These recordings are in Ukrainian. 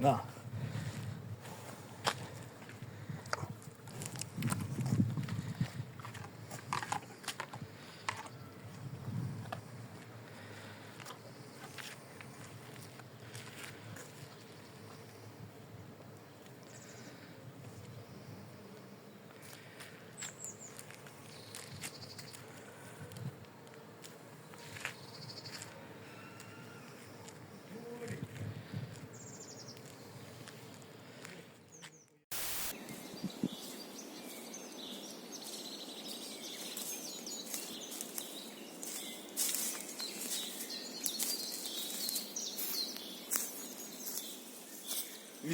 那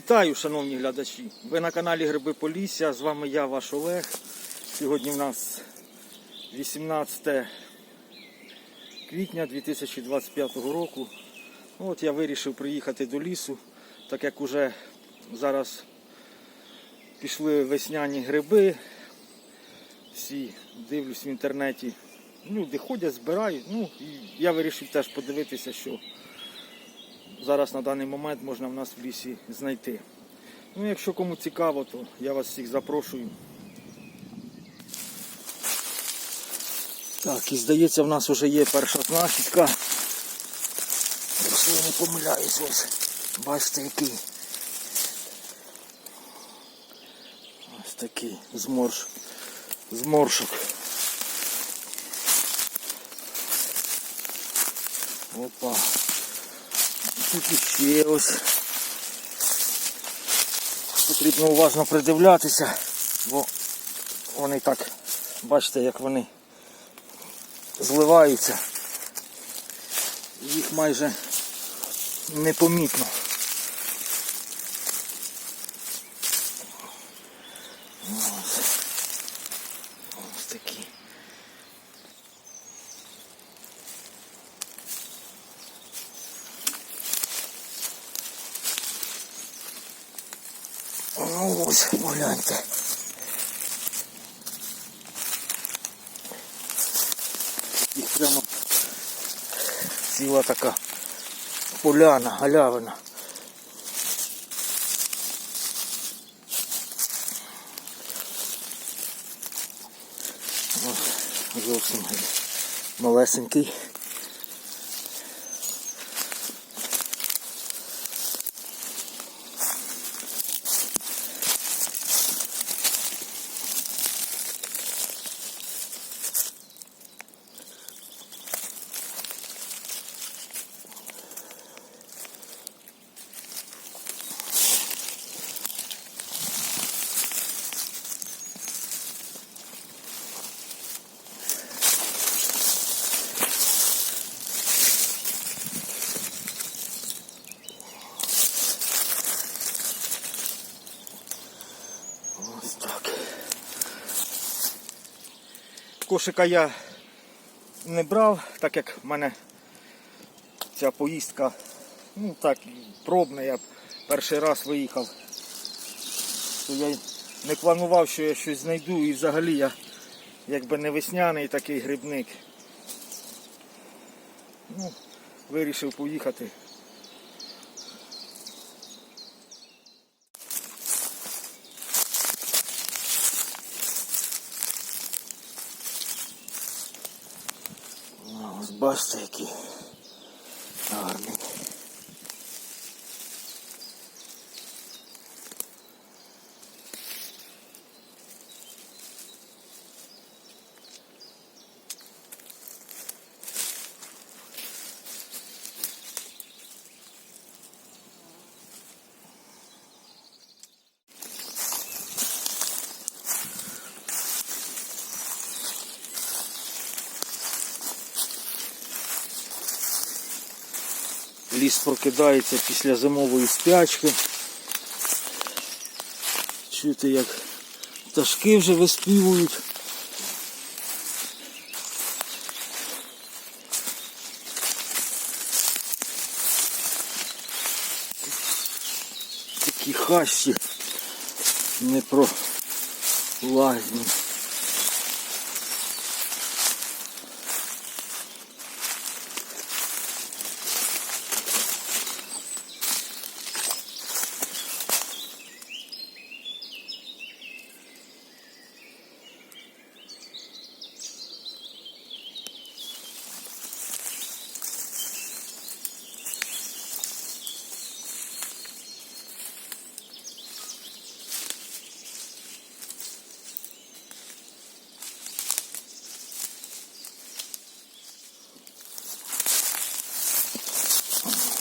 Вітаю, шановні глядачі! Ви на каналі Гриби Полісся. З вами я, ваш Олег. Сьогодні в нас 18 квітня 2025 року. Ну, От я вирішив приїхати до лісу, так як уже зараз пішли весняні гриби. Всі дивлюсь в інтернеті. Люди ходять, збирають. Ну, і я вирішив теж подивитися, що зараз на даний момент можна в нас в лісі знайти. Ну, якщо кому цікаво, то я вас всіх запрошую. Так, і здається, в нас вже є перша знахідка. Якщо я не помиляюсь, ось. Бачите, який. Ось такий зморш. Зморшок. Опа. Тут ще ось. Потрібно уважно придивлятися, бо вони так, бачите, як вони зливаються. Їх майже непомітно. Ось. Ось такі. Ну ось, погляньте. Їх прямо ціла така поляна, галявина. Ось, зовсім малесенький. Кошика я не брав, так як в мене ця поїздка, ну так, пробна, я перший раз виїхав. То я не планував, що я щось знайду і взагалі я якби не весняний такий грибник. Ну, вирішив поїхати. Бачите, який гарний. Ліс прокидається після зимової спячки. Чути, як пташки вже виспівують. Такі хащі не пролазні.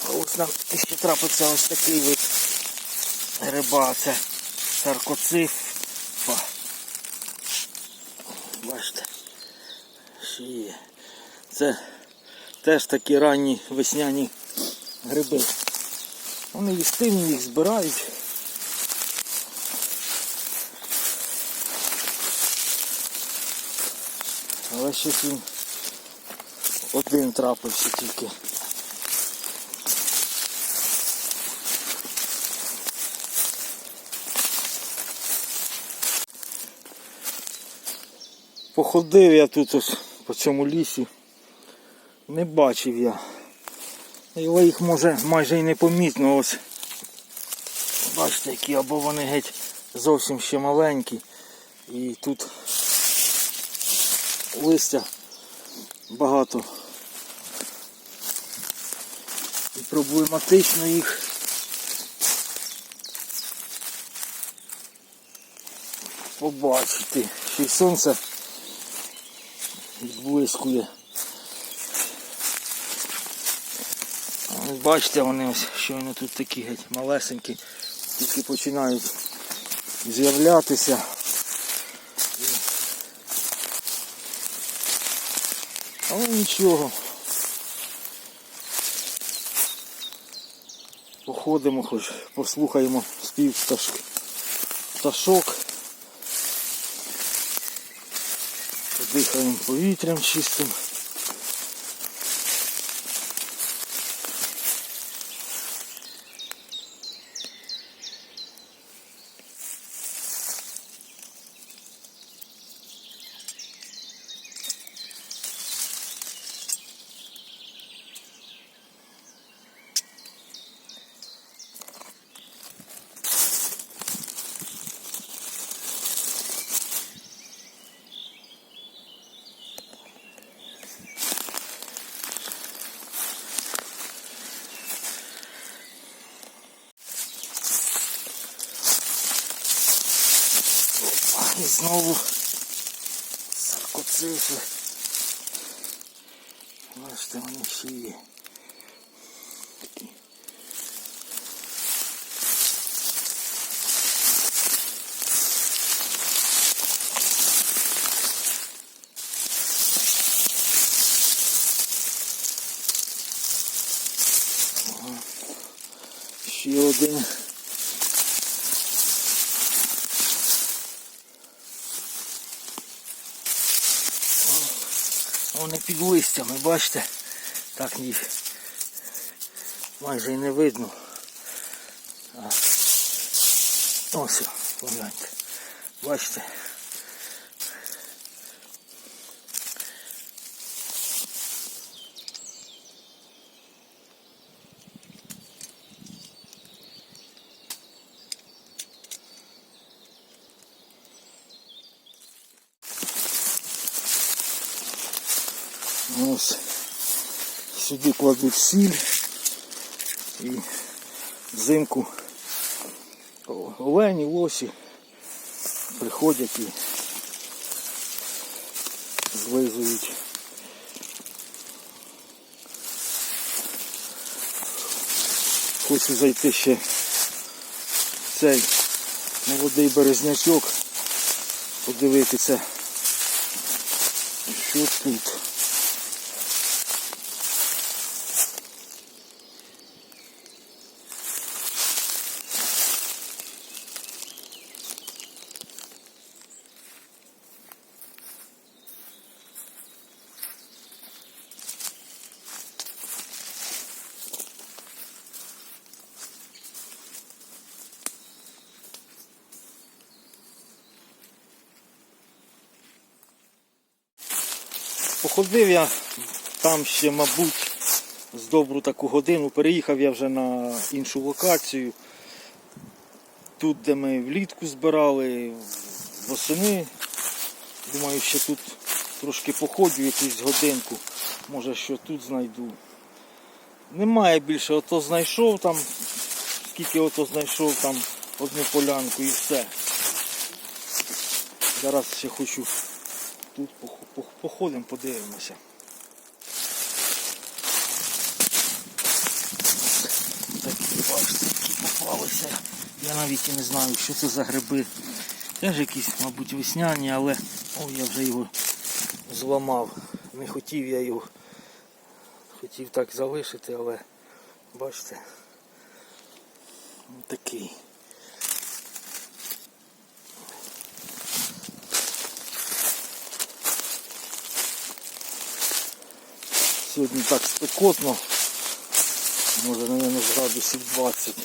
Ось нам ще трапиться ось такий вид гриба. Це саркоцифа. Бачите. Ще є. Це теж такі ранні весняні гриби. Вони їстивні, їх збирають. Але щось він один трапився тільки. Походив я тут ось по цьому лісі. Не бачив я. Його їх може майже і не помітно ось. Бачите, які або вони геть зовсім ще маленькі. І тут листя багато. І проблематично їх побачити. Ще й сонце відблискує. Бачите, вони ось щойно тут такі геть малесенькі, тільки починають з'являтися. Але нічого. Походимо хоч, послухаємо спів пташок. Подихаємо повітрям чистим. І знову саркоцифи. Бачите, вони ще є. Ще один. Вони під листями, бачите? Так їх майже і не видно. Ось, погляньте. Бачите? Ось сюди кладуть сіль і взимку олені, лосі приходять і злизують. Хочу зайти ще цей молодий березнячок, подивитися, що тут. Походив я там ще, мабуть, з добру таку годину. Переїхав я вже на іншу локацію. Тут, де ми влітку збирали, восени. Думаю, ще тут трошки походжу якусь годинку. Може що тут знайду. Немає більше, ото знайшов там, скільки ото знайшов там одну полянку і все. Зараз ще хочу тут пох- пох- походимо, подивимося. попалися. Я навіть і не знаю, що це за гриби. Теж якісь, мабуть, весняні, але о, я вже його зламав. Не хотів я його. Хотів так залишити, але бачите. Такий. Сьогодні так спекотно. Може, мабуть, градусів 20.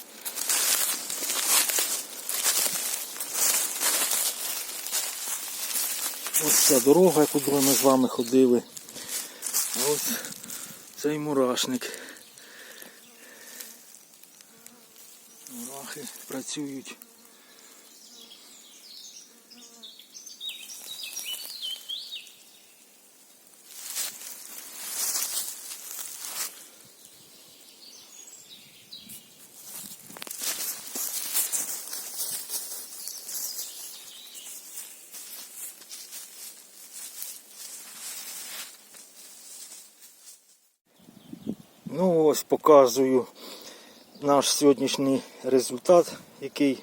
Ось ця дорога, куди ми з вами ходили. А ось цей мурашник. Мурахи працюють. Ну ось показую наш сьогоднішній результат, який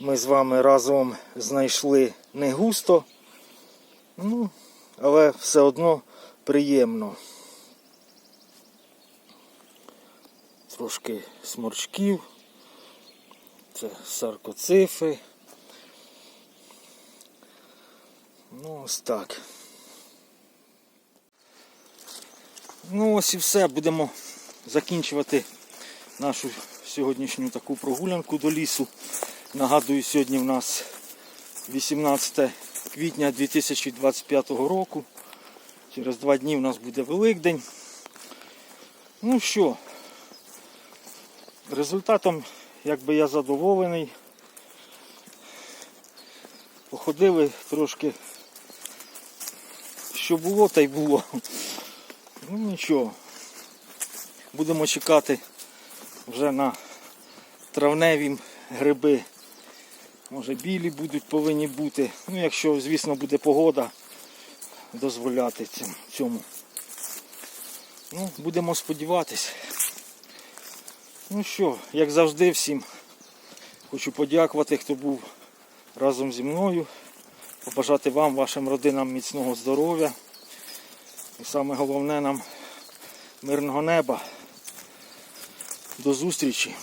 ми з вами разом знайшли не густо, ну, але все одно приємно. Трошки сморчків, це саркоцифи. Ну ось так. Ну ось і все. Будемо закінчувати нашу сьогоднішню таку прогулянку до лісу. Нагадую, сьогодні в нас 18 квітня 2025 року. Через два дні у нас буде Великдень. Ну що, результатом якби я задоволений. Походили трошки, що було, та й було. Ну нічого. Будемо чекати вже на травневі гриби. Може білі будуть, повинні бути. Ну, якщо, звісно, буде погода дозволяти цьому. Ну, будемо сподіватися. Ну що, як завжди, всім хочу подякувати, хто був разом зі мною. Побажати вам, вашим родинам міцного здоров'я. І саме головне нам мирного неба. До зустрічі.